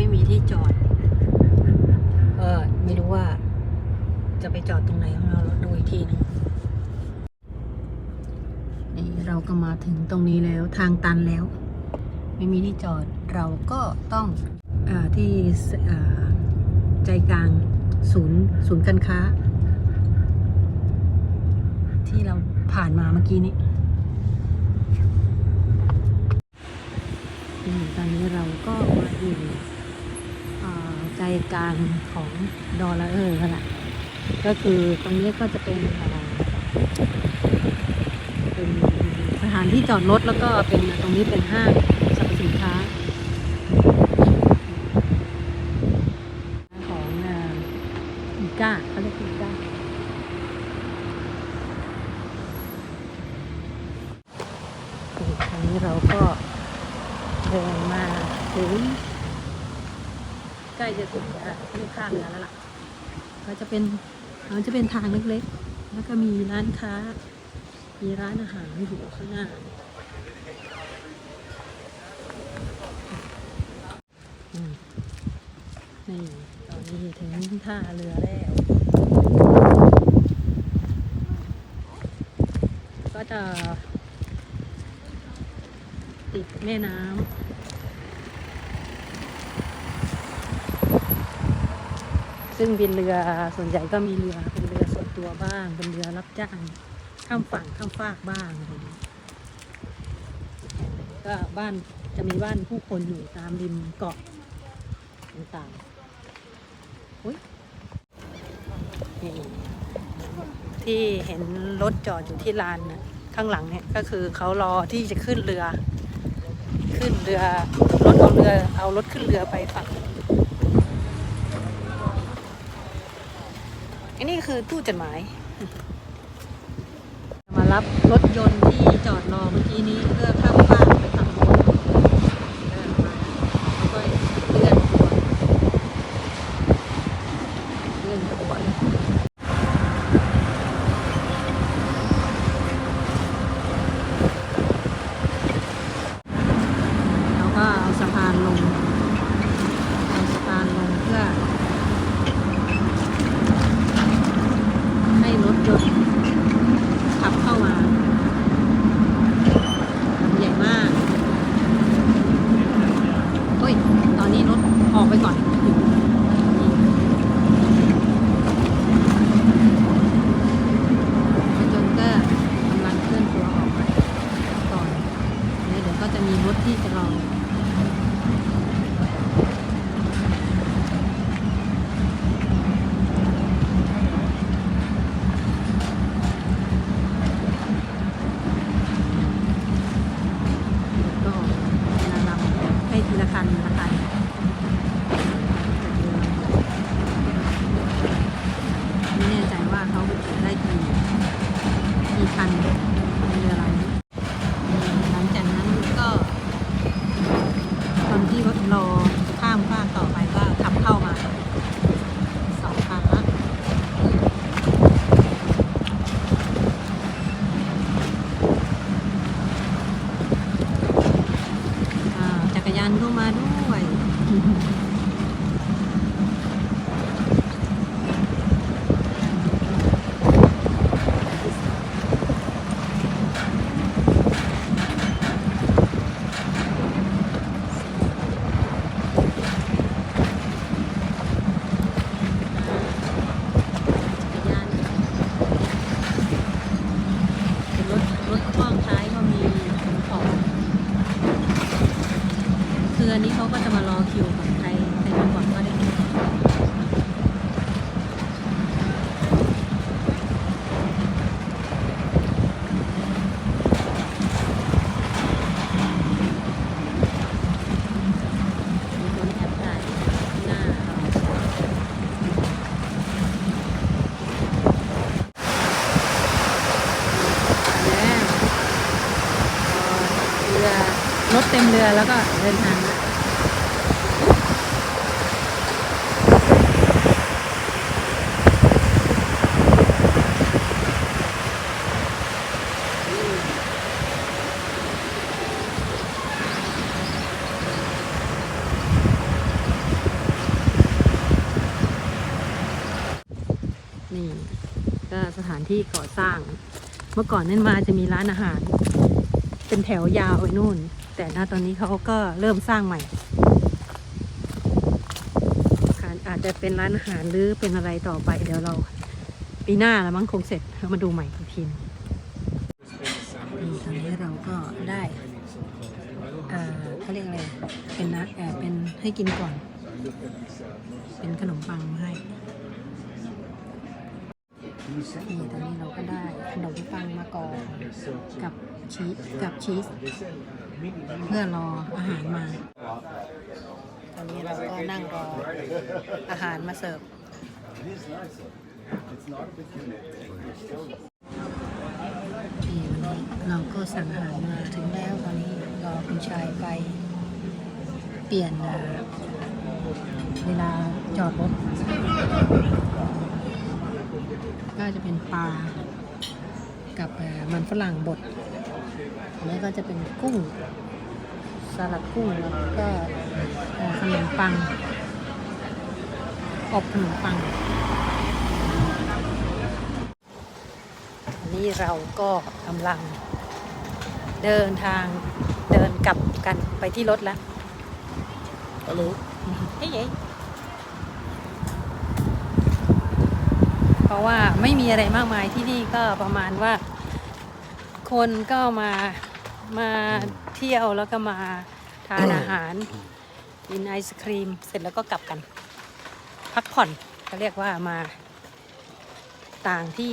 ไม่มีที่จอดเออไม่รู้ว่า จะไปจอดตรงไหนของเราราดูอีกทีนึงนี่เราก็มาถึงตรงนี้แล้วทางตันแล้ว ไม่มีที่จอดเราก็ต้องอที่ใจกลางศูนย์ศูนย์การค้า ที่เราผ่านมาเมื่อกี้นี้นี่ตอนนี้เราก็มาอยู่ ใจกลางของดอลลาร์เออร์แหละก็คือตรงนี้ก็จะเป็นเป็นสถานที่จอดรถแล้วก็เป็นตรงนี้เป็นห้างสรรพสินค้า ของอีก้าเขาเรียกอีก้าตอนนี้เราก็เดินมาถึง ใกล้จะถึงที่ข้างเรือแล้วล่ะ ก็จะเป็นมันจะเป็นทางเล็กๆ แล้วก็มีร้านค้า มีร้านอาหารอยู่ข้างหน้า นี่ ตอนนี้ถึงท่าเรือแล้ว ก็จะ ติดแม่น้ำ ซึ่งเป็นเรือส่วนใหญ่ก็มีเรือเป็นเรือส่วนตัวบ้าง เป็นเรือรับจ้างข้ามฝั่งข้ามฟากบ้างอะไรอย่างเงี้ยก็บ้านจะมีบ้านผู้คนอยู่ตามริมเกาะต่างๆอุ๊ยที่เห็นรถจอดอยู่ที่ลานนะข้างหลังเนี่ยก็คือเขารอที่จะขึ้นเรือ ขึ้นเรือรถเอาเรือเอารถขึ้นเรือไปฝั่ง นี่คือตู้จดหมาย มารับรถยนต์ที่จอดรอเมื่อกี้นี้เพื่อข้ามฟาไปฝั่งโน้นเดินมาแล้วก็เลื่อนขบวนเลื่อนขบวนแล้วก็เอาสะพานลง เอาสะพานลงเพื่อ ให้รถยนต์ขับเข้ามาลำใหญ่มากเฮ้ย ตอนนี้รถออกไปก่อนรถยนต์ก็กำลังเคลื่อนตัวออกไปก่อนแล้วเดี๋ยวก็จะมีรถที่จะรอ ก็เวลาลำให้ทีละคันทีละคันไม่แน่ใจว่าเขาบรรจุได้กี่ กี่คันในเรือลำหลังจากนั้นก็ตอนที่รถรอข้ามฟากต่อไปก็ขับเข้ามาสองคันละจักรยานก็มาด้วย จักรยานเป็น รถรถพ่วงท้ายก็มีของคืออันนี้เขาก็จะมารอคิวค่ะ รถเต็มเรือแล้วก็เดินทางนี่ก็สถานที่ก่อสร้าง เมื่อก่อนนั่นมาจะมีร้านอาหาร เป็นแถวยาวไปนู่น แต่ณตอนนี้เขาก็เริ่มสร้างใหม่อาจจะเป็นร้านอาหารหรือเป็นอะไรต่อไปเดี๋ยวเราปีหน้าแล้วมั้งคงเสร็จเรามาดูใหม่อีกทีนี่ตอนนี้เราก็ได้เขาเรียกอะไร เป็นนะเอ่อเป็นให้กินก่อน เป็นขนมปังมาให้นี่ตอนนี้เราก็ได้ขนมปังมาก่อนกับชีสกับชีส เพื่อรออาหารมา ตอนนี้เราก็นั่งรออาหารมาเสิร์ฟทีนี้เราก็สั่งอาหารมาถึงแล้วตอนนี้รอคุณชายไปเปลี่ยนเวลาจอดรถก็จะเป็นปลากับมันฝรั่งบด อันนี้ก็จะเป็นกุ้งสลัดกุ้งแล้วก็เอ่อขนมปัง อบขนมปังอันนี้เราก็กำลังเดินทางเดินกลับกันไปที่รถแล้วฮัลโหลเฮ้ยเพราะว่าไม่มีอะไรมากมายที่นี่ก็ประมาณว่า คนก็มามาเที่ยวแล้วก็มาทานอาหารกินไอศครีม เสร็จแล้วก็กลับกัน พักผ่อนเขาเรียกว่ามาต่างที่